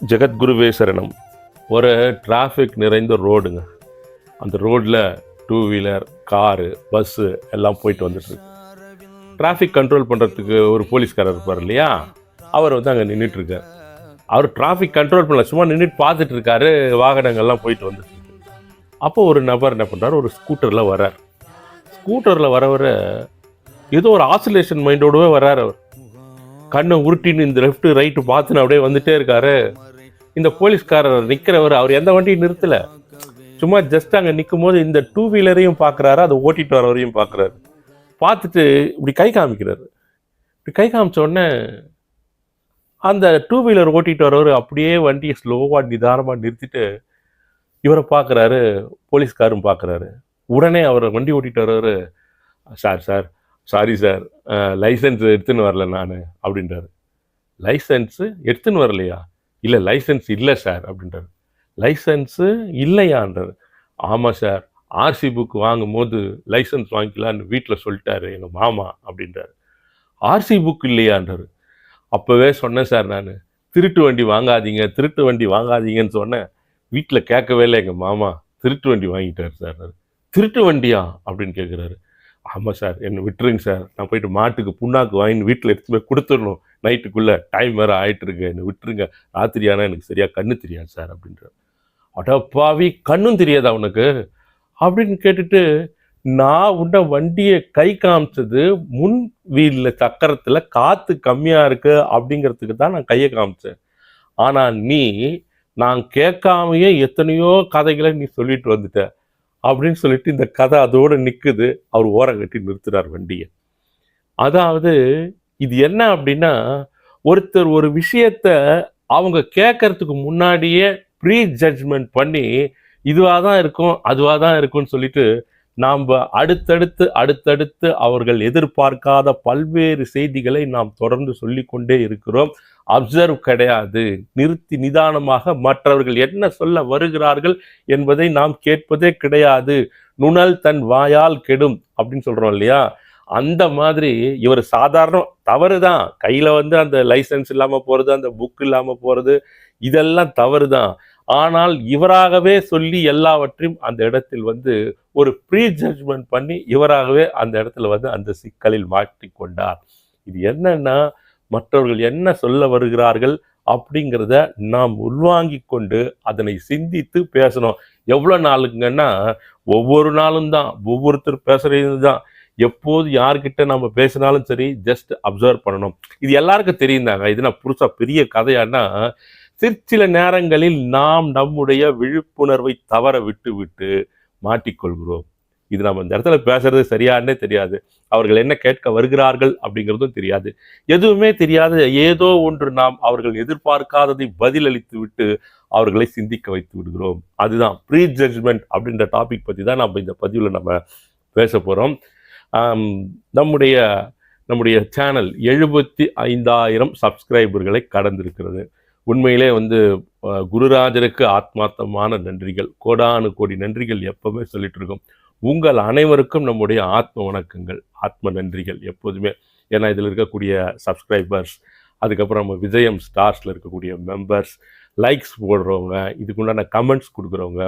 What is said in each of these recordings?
ஜெகத்குருவே சரணம். ஒரு டிராஃபிக் நிறைந்த ரோடுங்க அந்த ரோட்டில் டூ வீலர் காரு பஸ்ஸு எல்லாம் போயிட்டு வந்துட்டுருக்கு டிராஃபிக் கண்ட்ரோல் பண்ணுறதுக்கு ஒரு போலீஸ்காரர் இருப்பார் இல்லையா? அவர் வந்து அங்கே நின்றுட்டுருக்கார் அவர் டிராஃபிக் கண்ட்ரோல் பண்ணல சும்மா நின்றுட்டு பார்த்துட்டு இருக்காரு. வாகனங்கள்லாம் போயிட்டு வந்துட்டு அப்போ ஒரு நபர் என்ன பண்ணுறாரு ஒரு ஸ்கூட்டரில் வர்றார். ஸ்கூட்டரில் வரவர ஏதோ ஒரு ஆசிலேஷன் மைண்டோடவே வர்றார் அவர். கண்ணை உருட்டின்னு இந்த லெஃப்ட் ரைட்டு பார்த்துன்னு அப்படியே வந்துட்டே இருக்காரு. இந்த போலீஸ்காரர் நிற்கிறவர் அவர் எந்த வண்டியும் நிறுத்தலை. சும்மா ஜஸ்ட் அங்கே நிற்கும் போது இந்த டூ வீலரையும் பார்க்குறாரு அதை ஓட்டிட்டு வரவரையும் பார்க்குறாரு. பார்த்துட்டு இப்படி கை காமிக்கிறாரு. இப்படி கை காமிச்ச உடனே அந்த டூ வீலர் ஓட்டிகிட்டு வரவர் அப்படியே வண்டியை ஸ்லோவாக நிதானமாக நிறுத்திட்டு இவரை பார்க்குறாரு போலீஸ்காரும் பார்க்குறாரு. உடனே அவர் வண்டி ஓட்டிட்டு வரவர் sir sir sorry sir license எடுத்துன்னு வரல நான் அப்படின்றாரு. லைசன்ஸு எடுத்துன்னு வரலையா? இல்லை லைசன்ஸ் இல்லை சார் அப்படின்றாரு. லைசன்ஸு இல்லையான்றார். ஆமாம் சார் ஆர்சி புக் வாங்கும்போது லைசன்ஸ் வாங்கிக்கலான்னு வீட்டில் சொல்லிட்டாரு எங்கள் மாமா அப்படின்றாரு. ஆர்சி புக் இல்லையான்றார். அப்போவே சொன்னேன் சார் நான். திருட்டு வண்டி வாங்காதீங்க திருட்டு வண்டி வாங்காதீங்கன்னு சொன்னேன். வீட்டில் கேட்கவே இல்லை எங்கள் மாமா. திருட்டு வண்டி வாங்கிட்டார் சார் திருட்டு வண்டியா? அப்படின்னு கேட்குறாரு ஆமாம் சார் என்னை விட்டுருங்க சார். நான் போயிட்டு மாட்டுக்கு புண்ணாக்கு வாங்கின்னு வீட்டில் எடுத்து போய் கொடுத்துடணும். நைட்டுக்குள்ளே டைம் வேறு ஆயிட்டு இருக்கு என்னை விட்டுருங்க. ராத்திரி ஆனால் எனக்கு சரியாக கண்ணு தெரியாது சார் அப்படின்ற அடப்பாவி கண்ணும் தெரியாதா உனக்கு? அப்படின்னு கேட்டுட்டு நான் உன்ன வண்டியை கை காமிச்சது முன் வீலில் சக்கரத்தில் காற்று கம்மியாக இருக்குது அப்படிங்கிறதுக்கு தான் நான் கையை காமிச்சேன். ஆனால் நீ நான் கேட்காமையே எத்தனையோ கதைகளை நீ சொல்லிட்டு வந்துட்ட. அப்படின்னு சொல்லிட்டு இந்த கதை அதோடு நிற்குது அவர் ஓரம் கட்டி நிறுத்துறார் வண்டியை. அதாவது இது என்ன அப்படின்னா ஒருத்தர் ஒரு விஷயத்த அவங்க கேட்கறதுக்கு முன்னாடியே ப்ரீ ஜட்ஜ்மெண்ட் பண்ணி இதுவாக தான் இருக்கும் அதுவாக தான் இருக்கும்னு சொல்லிட்டு நாம் அடுத்தடுத்து அடுத்தடுத்து அவர்கள் எதிர்பார்க்காத பல்வேறு செய்திகளை நாம் தொடர்ந்து சொல்லிக்கொண்டே இருக்கிறோம். அப்சர்வ் கிடையாது. நிறுத்தி நிதானமாக மற்றவர்கள் என்ன சொல்ல வருகிறார்கள் என்பதை நாம் கேட்பதே கிடையாது. நுணல் தன் வாயால் கெடும் அப்படின்னு சொல்கிறோம் இல்லையா? அந்த மாதிரி இவர் சாதாரண தவறு தான். கையில் வந்து அந்த லைசன்ஸ் இல்லாமல் போகிறது அந்த புக் இல்லாமல் போகிறது இதெல்லாம் தவறு தான். ஆனால் இவராகவே சொல்லி எல்லாவற்றையும் அந்த இடத்தில் வந்து ஒரு ப்ரீ ஜட்ஜ்மெண்ட் பண்ணி இவராகவே அந்த இடத்துல வந்து அந்த சிக்கலில் மாட்டிக்கொண்டார் இது என்னன்னா மற்றவர்கள் என்ன சொல்ல வருகிறார்கள் அப்படிங்கிறத நாம் உள்வாங்கி கொண்டு அதனை சிந்தித்து பேசணும். எவ்வளோ நாளுங்கன்னா ஒவ்வொரு நாளும் தான் ஒவ்வொருத்தர் பேசுறது தான். எப்போது யார்கிட்ட நம்ம பேசினாலும் சரி ஜஸ்ட் அப்சர்வ் பண்ணணும். இது எல்லாருக்கும் தெரியும் தாங்க இது நான் புதுசாக பெரிய கதையானா சிற்சில நேரங்களில் நாம் நம்முடைய விழிப்புணர்வை தவற விட்டு விட்டு மாட்டிக்கொள்கிறோம். இது நம்ம இந்த இடத்துல பேசுறது சரியானே தெரியாது. அவர்கள் என்ன கேட்க வருகிறார்கள் அப்படிங்கிறதும் தெரியாது. எதுவுமே தெரியாத. ஏதோ ஒன்று நாம் அவர்கள் எதிர்பார்க்காததை பதிலளித்து விட்டு அவர்களை சிந்திக்க வைத்து விடுகிறோம். அதுதான் ப்ரீ ஜட்ஜ்மெண்ட் அப்படின்ற டாபிக் பற்றி தான் நம்ம இந்த பதிவில் நம்ம பேச போகிறோம் நம்முடைய நம்முடைய சேனல் எழுபத்தி ஐந்தாயிரம் சப்ஸ்கிரைபர்களை கடந்திருக்கிறது. உண்மையிலே வந்து குருராஜருக்கு ஆத்மார்த்தமான நன்றிகள். கோடானு கோடி நன்றிகள் எப்பவுமே சொல்லிட்டு இருக்கோம் உங்கள் அனைவருக்கும் நம்முடைய ஆத்ம வணக்கங்கள் ஆத்ம நன்றிகள் எப்போதுமே. ஏன்னா இதில் இருக்கக்கூடிய சப்ஸ்கிரைபர்ஸ் அதுக்கப்புறம் நம்ம விஜயம் ஸ்டார்ஸில் இருக்கக்கூடிய மெம்பர்ஸ் லைக்ஸ் போடுறவங்க இதுக்குண்டான கமெண்ட்ஸ் கொடுக்குறவங்க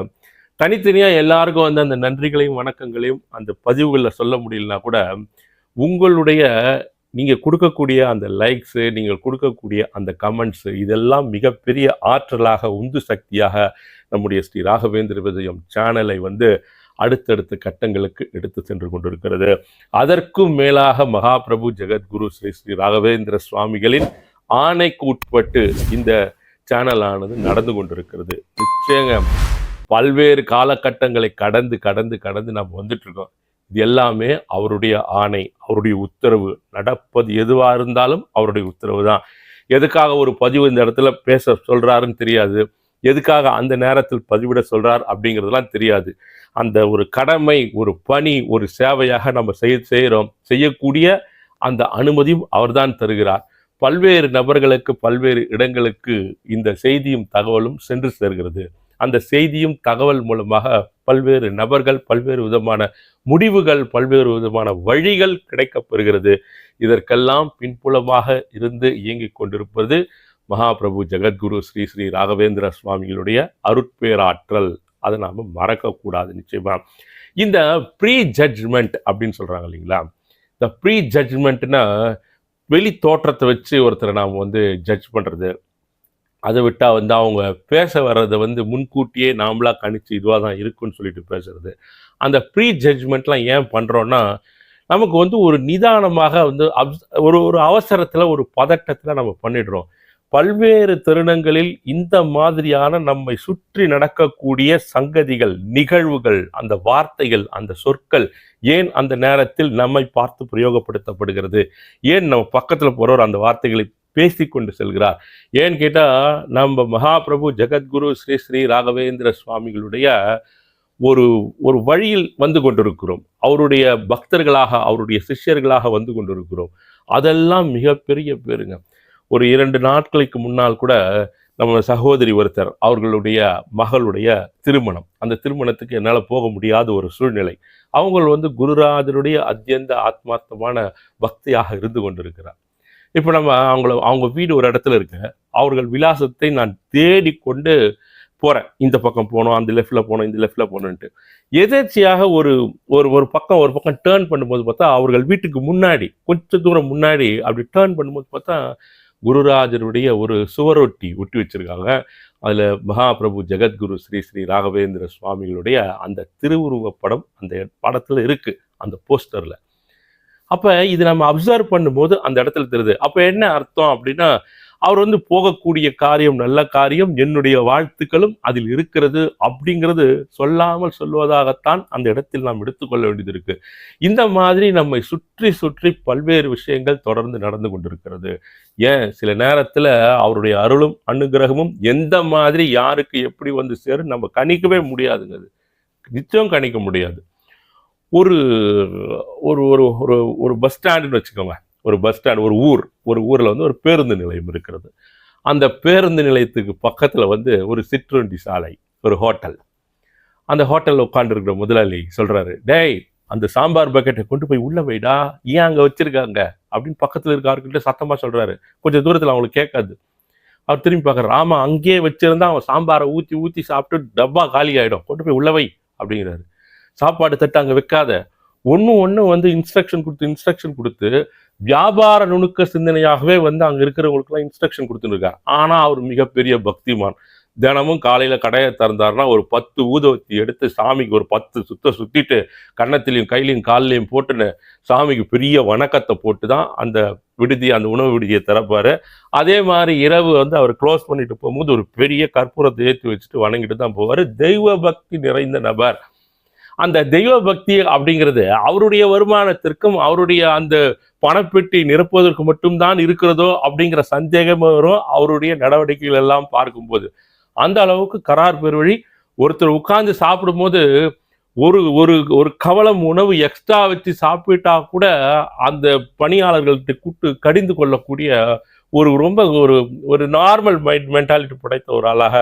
தனித்தனியாக எல்லாருக்கும் வந்து அந்த நன்றிகளையும் வணக்கங்களையும் அந்த பதிவுகளில் சொல்ல முடியலனா கூட உங்களுடைய நீங்கள் கொடுக்கக்கூடிய அந்த லைக்ஸு நீங்கள் கொடுக்கக்கூடிய அந்த கமெண்ட்ஸு இதெல்லாம் மிகப்பெரிய ஆற்றலாக உந்து சக்தியாக நம்முடைய ஸ்ரீ ராகவேந்திர விஜயம் சேனலை வந்து அடுத்தடுத்த கட்டங்களுக்கு எடுத்து சென்று கொண்டிருக்கிறது. அதற்கும் மேலாக மகாபிரபு ஜெகத்குரு ஸ்ரீ ஸ்ரீ ராகவேந்திர சுவாமிகளின் ஆணைக்கு உட்பட்டு இந்த சேனலானது நடந்து கொண்டிருக்கிறது. நிச்சயங்க பல்வேறு காலகட்டங்களை கடந்து கடந்து கடந்து நாம் வந்துட்டு இருக்கோம். இது எல்லாமே அவருடைய ஆணை அவருடைய உத்தரவு. நடப்பது எதுவாக இருந்தாலும் அவருடைய உத்தரவு தான். எதுக்காக ஒரு பதிவு இந்த இடத்துல பேச சொல்கிறாருன்னு தெரியாது. எதுக்காக அந்த நேரத்தில் பதிவிட சொல்கிறார் அப்படிங்கிறதுலாம் தெரியாது. அந்த ஒரு கடமை ஒரு பணி ஒரு சேவையாக நம்ம செய்ய செய்கிறோம் செய்யக்கூடிய அந்த அனுமதியும் அவர்தான் தருகிறார். பல்வேறு நபர்களுக்கு பல்வேறு இடங்களுக்கு இந்த செய்தியும் தகவலும் சென்று சேர்கிறது. அந்த செய்தியும் தகவல் மூலமாக பல்வேறு நபர்கள் பல்வேறு விதமான முடிவுகள் பல்வேறு விதமான வழிகள் கிடைக்கப்பெறுகிறது. இதற்கெல்லாம் பின்புலமாக இருந்து இயங்கிக் கொண்டிருப்பது மகாபிரபு ஜெகத்குரு ஸ்ரீ ஸ்ரீ ராகவேந்திர சுவாமிகளுடைய அருட்பேராற்றல். அதை நாம் மறக்கக்கூடாது நிச்சயமாக இந்த ப்ரீ ஜட்ஜ்மெண்ட் அப்படின்னு சொல்கிறாங்க இல்லைங்களா? இந்த ப்ரீ ஜட்ஜ்மெண்ட்னா வெளி தோற்றத்தை வச்சு ஒருத்தரை நாம் வந்து ஜட்ஜ் பண்ணுறது அதை விட்டால் வந்து அவங்க பேச வர்றதை வந்து முன்கூட்டியே நாமளாக கணிச்சு இதுவாக தான் இருக்குன்னு சொல்லிட்டு பேசுறது. அந்த ப்ரீ ஜட்ஜ்மெண்ட்லாம் ஏன் பண்ணுறோன்னா நமக்கு வந்து ஒரு நிதானமாக வந்து அப்ஸ் ஒரு ஒரு அவசரத்தில் ஒரு பதட்டத்தில் நம்ம பண்ணிடுறோம். பல்வேறு தருணங்களில் இந்த மாதிரியான நம்மை சுற்றி நடக்கக்கூடிய சங்கதிகள் நிகழ்வுகள் அந்த வார்த்தைகள் அந்த சொற்கள் ஏன் அந்த நேரத்தில் நம்மை பார்த்து பிரயோகப்படுத்தப்படுகிறது? ஏன் நம்ம பக்கத்தில் போகிறவர் அந்த வார்த்தைகளை பேசி கொண்டு செல்கிறார். ஏன்னு கேட்டால் நம்ம மகாபிரபு ஜெகத்குரு ஸ்ரீ ஸ்ரீ ராகவேந்திர சுவாமிகளுடைய ஒரு ஒரு வழியில் வந்து கொண்டிருக்கிறோம். அவருடைய பக்தர்களாக அவருடைய சிஷ்யர்களாக வந்து கொண்டிருக்கிறோம். அதெல்லாம் மிகப்பெரிய பேருங்க. ஒரு இரண்டு நாட்களுக்கு முன்னால் கூட நம்ம சகோதரி ஒருத்தர் அவர்களுடைய மகளுடைய திருமணம். அந்த திருமணத்துக்கு என்னால் போக முடியாத ஒரு சூழ்நிலை. அவங்க வந்து குருராஜருடைய அத்தியந்த ஆத்மார்த்தமான பக்தியாக இருந்து கொண்டிருக்கிறார். இப்போ நம்ம அவங்கள அவங்க வீடு ஒரு இடத்துல இருக்கு. அவர்கள் விலாசத்தை நான் தேடிக்கொண்டு போகிறேன் இந்த பக்கம் போகணும் அந்த லெஃப்டில் போகணும் இந்த லெஃப்டில் போகணுன்ட்டு. எதேர்ச்சியாக ஒரு ஒரு ஒரு பக்கம் ஒரு பக்கம் டேர்ன் பண்ணும்போது பார்த்தா அவர்கள் வீட்டுக்கு முன்னாடி கொஞ்சம் தூரம் முன்னாடி அப்படி டேர்ன் பண்ணும்போது பார்த்தா குருராஜருடைய ஒரு சுவரொட்டி ஒட்டி வச்சிருக்காங்க. அதில் மகாபிரபு ஜெகத்குரு ஸ்ரீ ஸ்ரீ ராகவேந்திர சுவாமிகளுடைய அந்த திருவுருவப் படம் அந்த படத்தில் இருக்குது அந்த போஸ்டரில் அப்போ இது நம்ம அப்சர்வ் பண்ணும்போது அந்த இடத்துல தெரியுது. அப்போ என்ன அர்த்தம் அப்படின்னா அவர் வந்து போகக்கூடிய காரியம் நல்ல காரியம் என்னுடைய வாழ்த்துக்களும் அதில் இருக்கிறது அப்படிங்கிறது சொல்லாமல் சொல்வதாகத்தான் அந்த இடத்தில் நாம் எடுத்துக்கொள்ள வேண்டியது இருக்கு. இந்த மாதிரி நம்மை சுற்றி சுற்றி பல்வேறு விஷயங்கள் தொடர்ந்து நடந்து கொண்டிருக்கிறது. ஏன்? சில நேரத்தில் அவருடைய அருளும் அனுகிரகமும் எந்த மாதிரி யாருக்கு எப்படி வந்து சேரும் நம்ம கணிக்கவே முடியாதுங்க அது. நிச்சயம் கணிக்க முடியாது. ஒரு ஒரு ஒரு ஒரு ஒரு பஸ் ஸ்டாண்டுன்னு வச்சுக்கோங்க. ஒரு பஸ் ஸ்டாண்ட் ஒரு ஊர் ஒரு ஊரில் வந்து ஒரு பேருந்து நிலையம் இருக்கிறது. அந்த பேருந்து நிலையத்துக்கு பக்கத்தில் வந்து ஒரு சிற்றுண்டி சாலை ஒரு ஹோட்டல் அந்த ஹோட்டலில் உட்காந்துருக்கிற முதலாளி சொல்கிறாரு டேய் அந்த சாம்பார் பக்கெட்டை கொண்டு போய் உள்ள வைடா ஏன் அங்கே வச்சுருக்காங்க? அப்படின்னு பக்கத்தில் இருக்க சத்தமாக சொல்கிறாரு கொஞ்சம் தூரத்தில் அவங்களுக்கு கேட்காது. அவர் திரும்பி பார்க்குற ஆமாம் அங்கேயே வச்சுருந்தா அவன் சாம்பாரை ஊற்றி ஊற்றி சாப்பிட்டு டப்பா காலி ஆகிடும் கொண்டு போய் உள்ள வை அப்படிங்கிறாரு. சாப்பாடு தட்டு அங்கே வைக்காத. ஒன்று ஒன்று வந்து இன்ஸ்ட்ரக்ஷன் கொடுத்து இன்ஸ்ட்ரக்ஷன் கொடுத்து வியாபார நுணுக்க சிந்தனையாகவே வந்து அங்கே இருக்கிறவங்களுக்குலாம் இன்ஸ்ட்ரக்ஷன் கொடுத்துருக்காரு. ஆனால் அவர் மிகப்பெரிய பக்திமான். தினமும் காலையில் கடையை திறந்தாருன்னா ஒரு பத்து ஊதவத்தி எடுத்து சாமிக்கு ஒரு பத்து சுத்த சுற்றிட்டு கன்னத்திலையும் கையிலையும் கால்லையும் போட்டுன்னு சாமிக்கு பெரிய வணக்கத்தை போட்டு தான் அந்த விடுதி அந்த உணவு விடுதியை திறப்பார். அதே மாதிரி இரவு வந்து அவர் க்ளோஸ் பண்ணிட்டு போகும்போது ஒரு பெரிய கற்பூரத்தை ஏற்றி வச்சுட்டு வணங்கிட்டு தான் போவார். தெய்வ பக்தி நிறைந்த நபர். அந்த தெய்வ பக்தி அப்படிங்கிறது அவருடைய வருமானத்திற்கும் அவருடைய அந்த பணப்பெட்டி நிரப்புவதற்கு மட்டும்தான் இருக்கிறதோ அப்படிங்கிற சந்தேகம் வரும் அவருடைய நடவடிக்கைகள் எல்லாம் பார்க்கும்போது. அந்த அளவுக்கு கரார் பெருவழி ஒருத்தர் உட்கார்ந்து சாப்பிடும்போது ஒரு ஒரு ஒரு கவலம் உணவு எக்ஸ்ட்ரா வச்சு சாப்பிட்டா கூட அந்த பணியாளர்கள்ட்ட கூட்டு கடிந்து கொள்ளக்கூடிய ஒரு ரொம்ப ஒரு ஒரு நார்மல் மைண்ட் மென்டாலிட்டி படைத்த ஒரு ஆளாக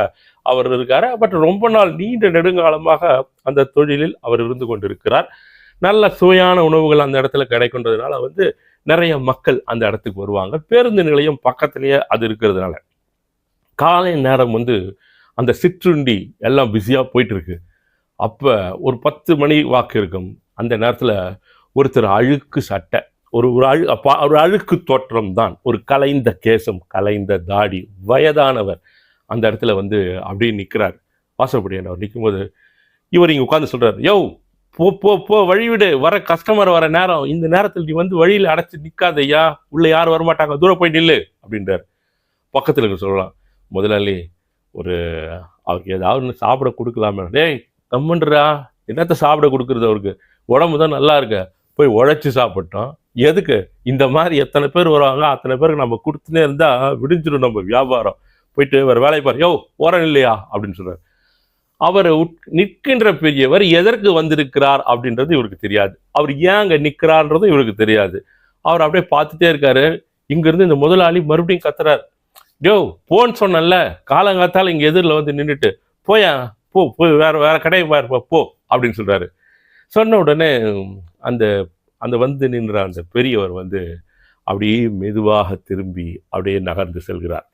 அவர் இருக்கார். பட் ரொம்ப நாள் நீண்ட நெடுங்காலமாக அந்த தொழிலில் அவர் இருந்து கொண்டிருக்கிறார். நல்ல சுவையான உணவுகள் அந்த இடத்துல கிடைக்கின்றதுனால வந்து நிறைய மக்கள் அந்த இடத்துக்கு வருவாங்க. பேருந்து நிலையம் பக்கத்திலேயே அது இருக்கிறதுனால. காலை நேரம் வந்து அந்த சிற்றுண்டி எல்லாம் பிஸியாக போயிட்டு இருக்கு அப்போ ஒரு பத்து மணி வாக்கு இருக்கும் அந்த நேரத்தில் ஒருத்தர் அழுக்கு சட்டை ஒரு ஒரு அழு ஒரு அழுக்கு தோற்றம் தான் ஒரு கலைந்த கேசம் கலைந்த தாடி வயதானவர். அந்த இடத்துல வந்து அப்படியே நிற்கிறார் வாசப்படியான அவர் நிற்கும்போது இவர் இங்கே உட்காந்து சொல்கிறார் யோ போ போ போ வழி விடு. வர கஸ்டமர் வர நேரம். இந்த நேரத்தில் நீ வந்து வழியில் அடைச்சி நிற்காதையா உள்ளே யாரும் வரமாட்டாங்க. தூரம் போய் நில்லு. அப்படின்றார். பக்கத்தில் இருக்க சொல்லலாம் முதலாளி ஒரு அவருக்கு ஏதாவது ஒன்று சாப்பிட கொடுக்கலாமே. டேய் கம்முன்றா என்னத்த சாப்பிட கொடுக்குறது அவருக்கு? உடம்பு தான் நல்லா இருக்க. போய் உழைச்சி சாப்பிட்டோம். எதுக்கு? இந்த மாதிரி எத்தனை பேர் வருவாங்க? அத்தனை பேருக்கு நம்ம கொடுத்துனே இருந்தால் விடிஞ்சிடும் நம்ம வியாபாரம். போயிட்டு வேற வேலையை பாரு. யோ ஓரம் இல்லையா? அப்படின்னு சொல்கிறார் அவர் உட்- நிற்கின்ற பெரியவர் எதற்கு வந்திருக்கிறார் அப்படின்றது இவருக்கு தெரியாது. அவர் ஏன் அங்கே நிற்கிறார்ன்றதும் இவருக்கு தெரியாது. அவர் அப்படியே பார்த்துட்டே இருக்காரு. இங்கேருந்து இந்த முதலாளி மறுபடியும் கத்துறார். யோ போன்னு சொன்னேன்ல. காலங்காத்தால் இங்கே எதிரில் வந்து நின்றுட்டு போயா போ போய் வேற வேற கடையை பாருப்பா போ, போ அப்படின்னு சொல்கிறாரு சொன்ன உடனே அந்த அந்த வந்து நின்ற அந்த பெரியவர் வந்து அப்படியே மெதுவாக திரும்பி அப்படியே நகர்ந்து செல்கிறார்.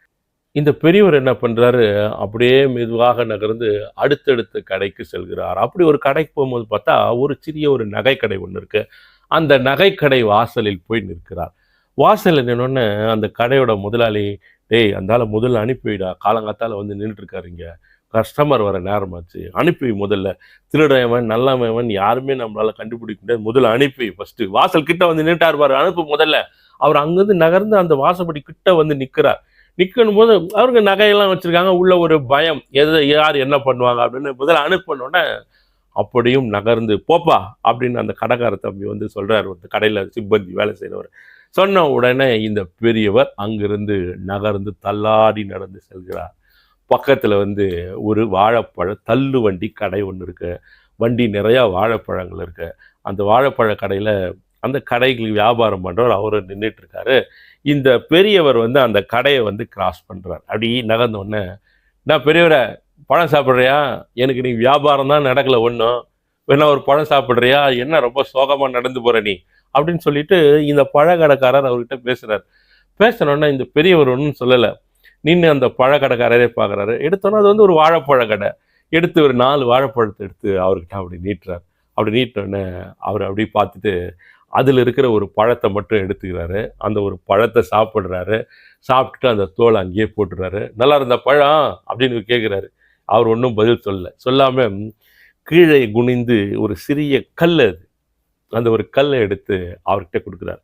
இந்த பெரியவர் என்ன பண்ணுறாரு அப்படியே மெதுவாக நகர்ந்து அடுத்தடுத்த கடைக்கு செல்கிறார். அப்படி ஒரு கடைக்கு போகும்போது பார்த்தா ஒரு சிறிய ஒரு நகைக்கடை ஒன்று இருக்கு. அந்த நகைக்கடை வாசலில் போய் நிற்கிறார். வாசலில் நின்னோடனே அந்த கடையோட முதலாளி டேய் அந்தால முதல்ல அனுப்பிவிடா. காலங்காத்தால் வந்து நின்றுட்டுருக்காருங்க கஸ்டமர் வர நேரமாச்சு. அனுப்பி முதல்ல. திருடவன் நல்லவன் யாருமே நம்மளால் கண்டுபிடிக்க முடியாது. முதல்ல அனுப்பி ஃபஸ்ட்டு வாசல் கிட்ட வந்து நின்றுட்டார் பாரு. அனுப்பு முதல்ல. அவர் அங்கேருந்து நகர்ந்து அந்த வாசப்படி கிட்ட வந்து நிற்கிறார் நிற்கணும் போது அவருக்கு நகையெல்லாம் வச்சுருக்காங்க. உள்ள ஒரு பயம். எது யார் என்ன பண்ணுவாங்க அப்படின்னு முதல்ல அனுப்பினோடனே அப்படியும் நகர்ந்து போப்பா அப்படின்னு அந்த கடைக்கார தம்பி வந்து சொல்கிறார் ஒரு கடையில் சிப்பந்தி வேலை செய்கிறவர் சொன்ன உடனே இந்த பெரியவர் அங்கிருந்து நகர்ந்து தள்ளாடி நடந்து செல்கிறார். பக்கத்தில் வந்து ஒரு வாழைப்பழ தள்ளு வண்டி கடை ஒன்று இருக்கு. வண்டி நிறையா வாழைப்பழங்கள் இருக்கு. அந்த வாழைப்பழ கடையில் அந்த கடைகளுக்கு வியாபாரம் பண்ணுறவர் அவர் நின்றுட்டு இருக்காரு. இந்த பெரியவர் வந்து அந்த கடையை வந்து கிராஸ் பண்ணுறார் அப்படி நகர்ந்தோடனே நான் பெரியவரை பழம் சாப்பிட்றியா? எனக்கு நீ வியாபாரம் தான் நடக்கலை ஒன்றும் வேணா ஒரு பழம் சாப்பிட்றியா? என்ன ரொம்ப சோகமாக நடந்து போகிற நீ? அப்படின்னு சொல்லிட்டு இந்த பழக்கடைக்காரர் அவர்கிட்ட பேசுகிறார் பேசினோடனே இந்த பெரியவர் ஒன்றும் சொல்லலை. நின்று அந்த பழக்கடைக்காரரே பார்க்குறாரு. எடுத்தோன்னா அது வந்து ஒரு வாழைப்பழக்கடை எடுத்து ஒரு நாலு வாழைப்பழத்தை எடுத்து அவர்கிட்ட அப்படி நீட்டுறாரு. அப்படி நீட்டினோடனே அவர் அப்படி பார்த்துட்டு அதில் இருக்கிற ஒரு பழத்தை மட்டும் எடுத்துக்கிறாரு. அந்த ஒரு பழத்தை சாப்பிட்றாரு. சாப்பிட்டுட்டு அந்த தோலை அங்கேயே போட்டுறாரு நல்லா இருந்த பழம் அப்படின்னு கேட்குறாரு அவர் ஒன்றும் பதில் சொல்ல சொல்லாமல் கீழே குனிந்து ஒரு சிறிய கல் அது. அந்த ஒரு கல்லை எடுத்து அவர்கிட்ட கொடுக்குறாரு.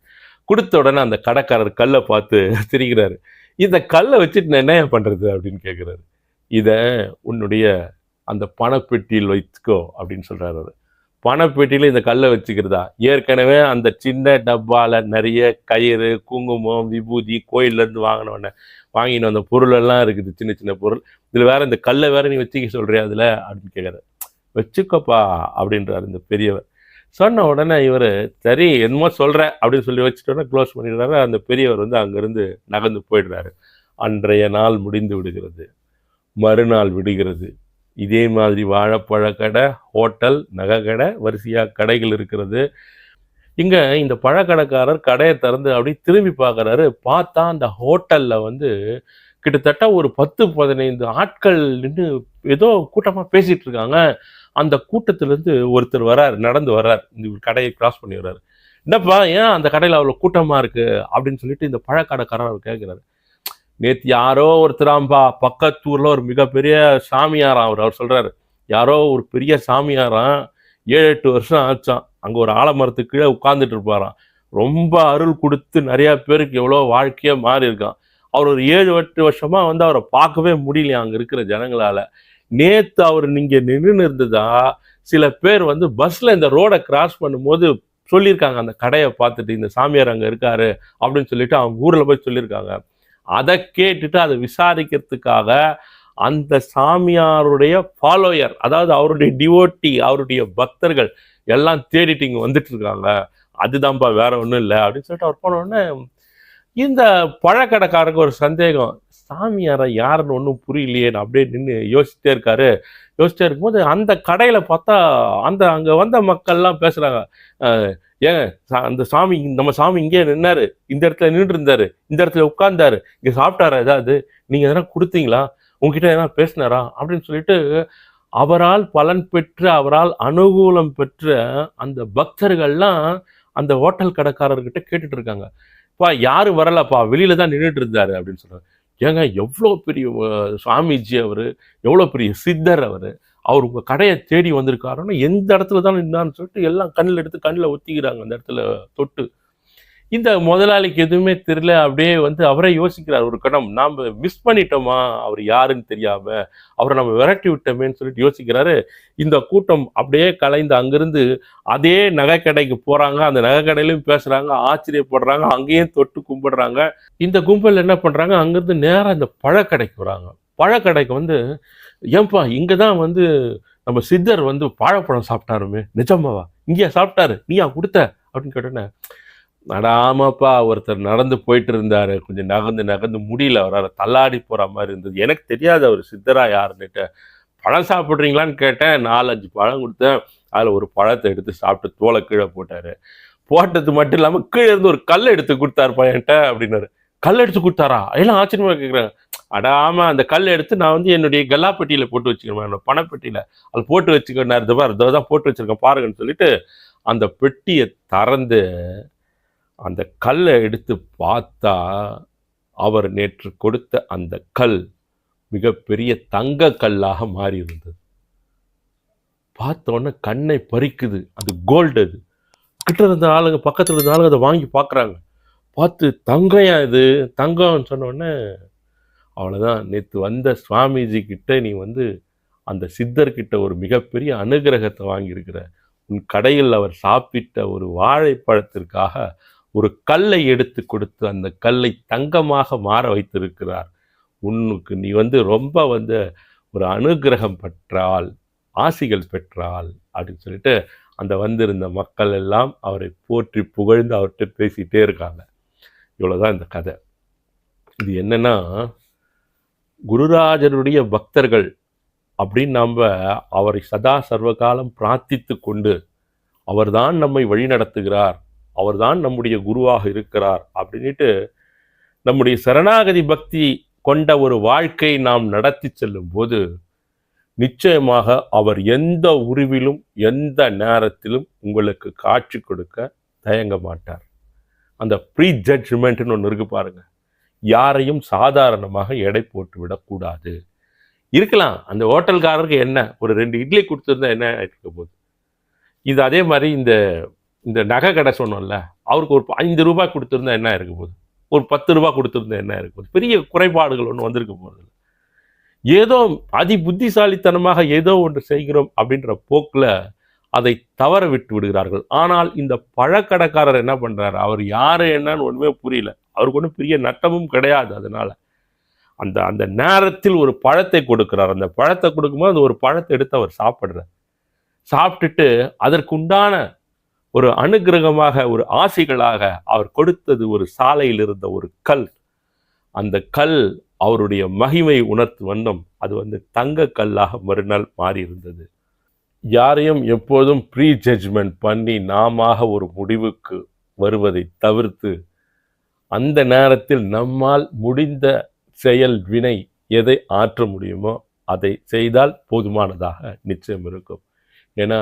கொடுத்த உடனே அந்த கடைக்காரர் கல்லை பார்த்து சிரிக்கிறாரு இந்த கல்லை வச்சுட்டு நான் என்ன பண்ணுறது அப்படின்னு கேட்குறாரு இதை உன்னுடைய அந்த பணப்பெட்டியில் வைத்துக்கோ அப்படின்னு சொல்கிறாரு அவர். பணப்பெட்டியில் இந்த கல்லை வச்சுக்கிறதா? ஏற்கனவே அந்த சின்ன டப்பாவில் நிறைய கயிறு குங்குமம் விபூதி கோயிலேருந்து வாங்கினோடனே வாங்கின அந்த பொருளெல்லாம் இருக்குது சின்ன சின்ன பொருள். இதில் வேறு இந்த கல்லை வேற நீ வச்சுக்க சொல்கிறியா அதில்? அப்படின்னு கேட்குறாரு வச்சுக்கோப்பா அப்படின்றாரு இந்த பெரியவர். சொன்ன உடனே இவர் சரி என்னமோ சொல்கிறேன் அப்படின்னு சொல்லி வச்சுட்டோன்னே க்ளோஸ் பண்ணிடுறாரு. அந்த பெரியவர் வந்து அங்கேருந்து நகர்ந்து போயிடுறாரு. அன்றைய நாள் முடிந்து விடுகிறது. மறுநாள் விடுகிறது. இதே மாதிரி வாழைப்பழ கடை ஹோட்டல் நகை கடை வரிசையாக கடைகள் இருக்கிறது. இங்கே இந்த பழக்கடைக்காரர் கடையை திறந்து அப்படி திரும்பி பார்க்குறாரு. பார்த்தா அந்த ஹோட்டலில் வந்து கிட்டத்தட்ட ஒரு பத்து பதினைந்து ஆட்கள் நின்று ஏதோ கூட்டமாக பேசிகிட்டு இருக்காங்க. அந்த கூட்டத்திலேருந்து ஒருத்தர் வரார் நடந்து வர்றார் இந்த கடையை கிராஸ் பண்ணி வர்றாரு என்னப்பா ஏன் அந்த கடையில் அவ்வளோ கூட்டமாக இருக்குது அப்படின்னு சொல்லிட்டு இந்த பழக்கடைக்காரர் அவர் கேட்குறாரு நேற்று யாரோ ஒருத்தராம்பா பக்கத்தூரில் ஒரு மிகப்பெரிய சாமியாராம் அவர் அவர் சொல்கிறாரு யாரோ ஒரு பெரிய சாமியாராம் ஏழு எட்டு வருஷம் ஆச்சான் அங்கே ஒரு ஆலமரத்துக்கு கீழே உட்காந்துட்டு இருப்பாராம். ரொம்ப அருள் கொடுத்து நிறையா பேருக்கு எவ்வளோ வாழ்க்கையே மாறி இருக்கான் அவர் ஒரு ஏழு எட்டு வருஷமாக வந்து அவரை பார்க்கவே முடியலையா அங்கே இருக்கிற ஜனங்களால். நேத்து அவர் நீங்க நின்று இருந்ததா சில பேர் வந்து பஸ்ல இந்த ரோடை கிராஸ் பண்ணும்போது சொல்லியிருக்காங்க அந்த கடையை பார்த்துட்டு இந்த சாமியார் அங்கே இருக்காரு அப்படின்னு சொல்லிட்டு அவங்க ஊரில் போய் சொல்லியிருக்காங்க. அதை கேட்டுட்டு அதை விசாரிக்கிறதுக்காக அந்த சாமியாருடைய ஃபாலோயர் அதாவது அவருடைய டிவோட்டி அவருடைய பக்தர்கள் எல்லாம் தேடிட்டு இங்கே வந்துட்டு இருக்காங்க. அதுதான்ப்பா வேற ஒன்றும் இல்லை அப்படின்னு சொல்லிட்டு அவர் போன உடனே இந்த பழக்கடைக்காரருக்கு ஒரு சந்தேகம். சாமியாரா யாருன்னு ஒன்றும் புரியலையேன்னு அப்படியே நின்று யோசிச்சிட்டே இருக்காரு. யோசிச்சிட்டே இருக்கும்போது அந்த கடையில் பார்த்தா அந்த அங்கே வந்த மக்கள்லாம் பேசுகிறாங்க ஏங்க சா- அந்த சாமி நம்ம சாமி இங்கே நின்னாரு. இந்த இடத்துல நின்று இருந்தாரு இந்த இடத்துல உட்கார்ந்தாரு. இங்கே சாப்பிட்டாரா ஏதாவது? நீங்கள் எதனா கொடுத்தீங்களா? உங்ககிட்ட எதனா பேசினாரா? அப்படின்னு சொல்லிட்டு அவரால் பலன் பெற்று அவரால் அனுகூலம் பெற்ற அந்த பக்தர்கள்லாம் அந்த ஹோட்டல் கடைக்காரர்கிட்ட கேட்டுட்டு இருக்காங்க. பா யாரும் வரலப்பா. வெளியில தான் நின்றுட்டு இருந்தாரு. அப்படின்னு சொல்றாங்க. ஏங்க எவ்வளோ பெரிய சுவாமிஜி அவர் எவ்வளோ பெரிய சித்தர் அவர் அவர் உங்கள் கடையை தேடி வந்திருக்காருன்னா எந்த இடத்துல தான் நின்னான்னு சொல்லிட்டு எல்லாம் கண்ணில் எடுத்து கண்ணில் ஒத்திக்கிறாங்க அந்த இடத்துல தொட்டு. இந்த முதலாளிக்கு எதுவுமே தெரியல அப்படியே வந்து அவரே யோசிக்கிறார் ஒரு கணம் நாம் மிஸ் பண்ணிட்டோமா? அவர் யாருன்னு தெரியாம அவரை நம்ம விரட்டி விட்டோமேன்னு சொல்லிட்டு யோசிக்கிறாரு. இந்த கூட்டம் அப்படியே கலைந்து அங்கிருந்து அதே நகைக்கடைக்கு போறாங்க. அந்த நகைக்கடையிலையும் பேசுறாங்க ஆச்சரியப்படுறாங்க அங்கேயும் தொட்டு கும்பிடுறாங்க. இந்த கும்பல் என்ன பண்றாங்க? அங்கிருந்து நேராக இந்த பழக்கடைக்கு வராங்க. பழக்கடைக்கு வந்து ஏன்பா இங்க தான் வந்து நம்ம சித்தர் வந்து வாழைப்பழம் சாப்பிட்டாருமே நிஜமாவா? இங்கேயா சாப்பிட்டாரு? நீயா கொடுத்த? அப்படின்னு கேட்டோன்னே நடாமப்பா ஒருத்தர் நடந்து போயிட்டு இருந்தார் கொஞ்சம் நகர்ந்து நகர்ந்து முடியல. அவரால் தள்ளாடி போகிற மாதிரி இருந்தது. எனக்கு தெரியாது அவர் சித்தரா யாருன்னுட்டு. பழம் சாப்பிட்றீங்களான்னு கேட்டேன். நாலஞ்சு பழம் கொடுத்தேன். அதில் ஒரு பழத்தை எடுத்து சாப்பிட்டு தோலை கீழே போட்டார். போட்டது மட்டும் இல்லாமல் கீழே இருந்து ஒரு கல் எடுத்து கொடுத்தாரு பையன்ட்ட அப்படின்னாரு. கல் எடுத்து கொடுத்தாரா? எல்லாம் ஆச்சரியமாக கேட்குறாங்க அடாம அந்த கல் எடுத்து நான் வந்து என்னுடைய கல்லாப்பெட்டியில போட்டு வச்சுக்கிறேன். என்னோட பணப்பெட்டியில். அது போட்டு வச்சுக்கிறேன் இதுவாக பாரு தான் போட்டு வச்சுருக்கேன். பாருங்கன்னு சொல்லிட்டு அந்த பெட்டியை திறந்து அந்த கல்லை எடுத்து பார்த்தா அவர் நேற்று கொடுத்த அந்த கல் மிகப்பெரிய தங்க கல்லாக மாறி இருந்தது பார்த்த உடனே கண்ணை பறிக்குது. அது கோல்டு அது. கிட்ட இருந்த ஆளுங்க பக்கத்தில் இருந்த ஆளுங்க அதை வாங்கி பார்க்குறாங்க. பார்த்து தங்கம் இது? தங்கம்னு சொன்னோடனே அவ்வளோதான் நேற்று வந்த சுவாமிஜி கிட்ட நீ வந்து அந்த சித்தர்கிட்ட ஒரு மிகப்பெரிய அனுகிரகத்தை வாங்கியிருக்கிற. உன் கடையில் அவர் சாப்பிட்ட ஒரு வாழைப்பழத்திற்காக ஒரு கல்லை எடுத்து கொடுத்து அந்த கல்லை தங்கமாக மாற வைத்திருக்கிறார். உன்னுக்கு நீ வந்து ரொம்ப வந்து ஒரு அனுகிரகம் பெற்றால் ஆசிகள் பெற்றால் அப்படின்னு சொல்லிட்டு அந்த வந்திருந்த மக்கள் எல்லாம் அவரை போற்றி புகழ்ந்து அவர்கிட்ட பேசிகிட்டே இருக்காங்க. இவ்வளோதான் இந்த கதை. இது என்னென்னா குருராஜருடைய பக்தர்கள் அப்படின்னு நம்ம அவரை சதா சர்வகாலம் பிரார்த்தித்து கொண்டு அவர்தான் நம்மை வழிநடத்துகிறார். அவர்தான் நம்முடைய குருவாக இருக்கிறார் அப்படின்ட்டு நம்முடைய சரணாகதி பக்தி கொண்ட ஒரு வாழ்க்கை நாம் நடத்தி செல்லும் போது நிச்சயமாக அவர் எந்த உருவிலும் எந்த நேரத்திலும் உங்களுக்கு காட்சி கொடுக்க தயங்க மாட்டார். அந்த ப்ரீ ஜட்ஜ்மெண்ட்னு ஒன்று இருக்கு பாருங்க. யாரையும் சாதாரணமாக எடை போட்டு விடக்கூடாது இருக்கலாம் அந்த ஹோட்டல்காரருக்கு என்ன ஒரு ரெண்டு இட்லி கொடுத்துருந்தா என்ன இருக்க போகுது? இது அதே மாதிரி இந்த இந்த நகை கடை சொன்னோம்ல அவருக்கு ஒரு ஐந்து ரூபாய் கொடுத்துருந்தா என்ன இருக்க போகுது? ஒரு பத்து ரூபாய் கொடுத்துருந்தா என்ன இருக்க போகுது? பெரிய குறைபாடுகள் ஒன்றும் வந்திருக்க போகிறது ஏதோ அதி புத்திசாலித்தனமாக ஏதோ ஒன்று செய்கிறோம் அப்படின்ற போக்கில் அதை தவற விட்டு விடுகிறார்கள். ஆனால் இந்த பழக்கடைக்காரர் என்ன பண்ணுறாரு அவர் யார் என்னன்னு ஒன்றுமே புரியல. அவருக்கு ஒன்றும் பெரிய நட்டமும் கிடையாது அதனால். அந்த அந்த நேரத்தில் ஒரு பழத்தை கொடுக்குறார். அந்த பழத்தை கொடுக்கும்போது அந்த ஒரு பழத்தை எடுத்து அவர் சாப்பிட்றார். சாப்பிட்டுட்டு அதற்குண்டான ஒரு அனுகிரகமாக ஒரு ஆசைகளாக அவர் கொடுத்தது ஒரு சாலையில் இருந்த ஒரு கல். அந்த கல் அவருடைய மகிமை உணர்த்து வண்ணம் அது வந்து தங்க கல்லாக மறுநாள் மாறியிருந்தது. யாரையும் எப்போதும் ப்ரீ ஜட்ஜ்மெண்ட் பண்ணி நாம ஒரு முடிவுக்கு வருவதை தவிர்த்து அந்த நேரத்தில் நம்மால் முடிந்த செயல் வினை எதை ஆற்ற முடியுமோ அதை செய்தால் போதுமானதாக நிச்சயம் இருக்கும். ஏன்னா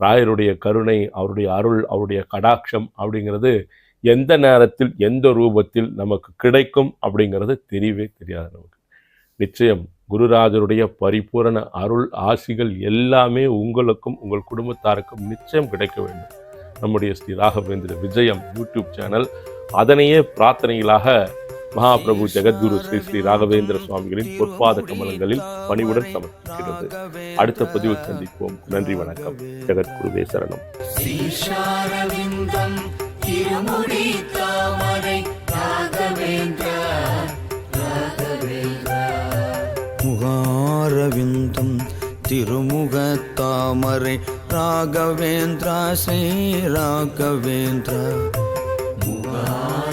ராயருடைய கருணை அவருடைய அருள் அவருடைய கடாட்சம் அப்படிங்கிறது எந்த நேரத்தில் எந்த ரூபத்தில் நமக்கு கிடைக்கும் அப்படிங்கிறது தெரியவே தெரியாது நமக்கு. நிச்சயம் குருராஜருடைய பரிபூரண அருள் ஆசிகள் எல்லாமே உங்களுக்கும் உங்கள் குடும்பத்தாருக்கும் நிச்சயம் கிடைக்க வேண்டும். நம்முடைய ஸ்ரீ ராகவேந்திர விஜயம் யூடியூப் சேனல். அதனையே பிரார்த்தனைகளாக மகாபிரபு ஜெகத்குரு ஸ்ரீ ஸ்ரீ ராகவேந்திர சுவாமிகளின் பொற்பாத கமலங்களில் பணிவுடன் சமர்ப்பிக்கிறது. அடுத்த பதிவில் சந்திப்போம். நன்றி வணக்கம். ஜெகத்குருவே சரணம். ஈஷாரவிந்தம் திருமுடி தாமரை ராகவேந்திர ராகவேந்திர. முகாரவிந்தம் திருமுகத்தாமரை ராகவேந்திரா ஸ்ரீ ராகவேந்திரா. முகாரவிந்தம்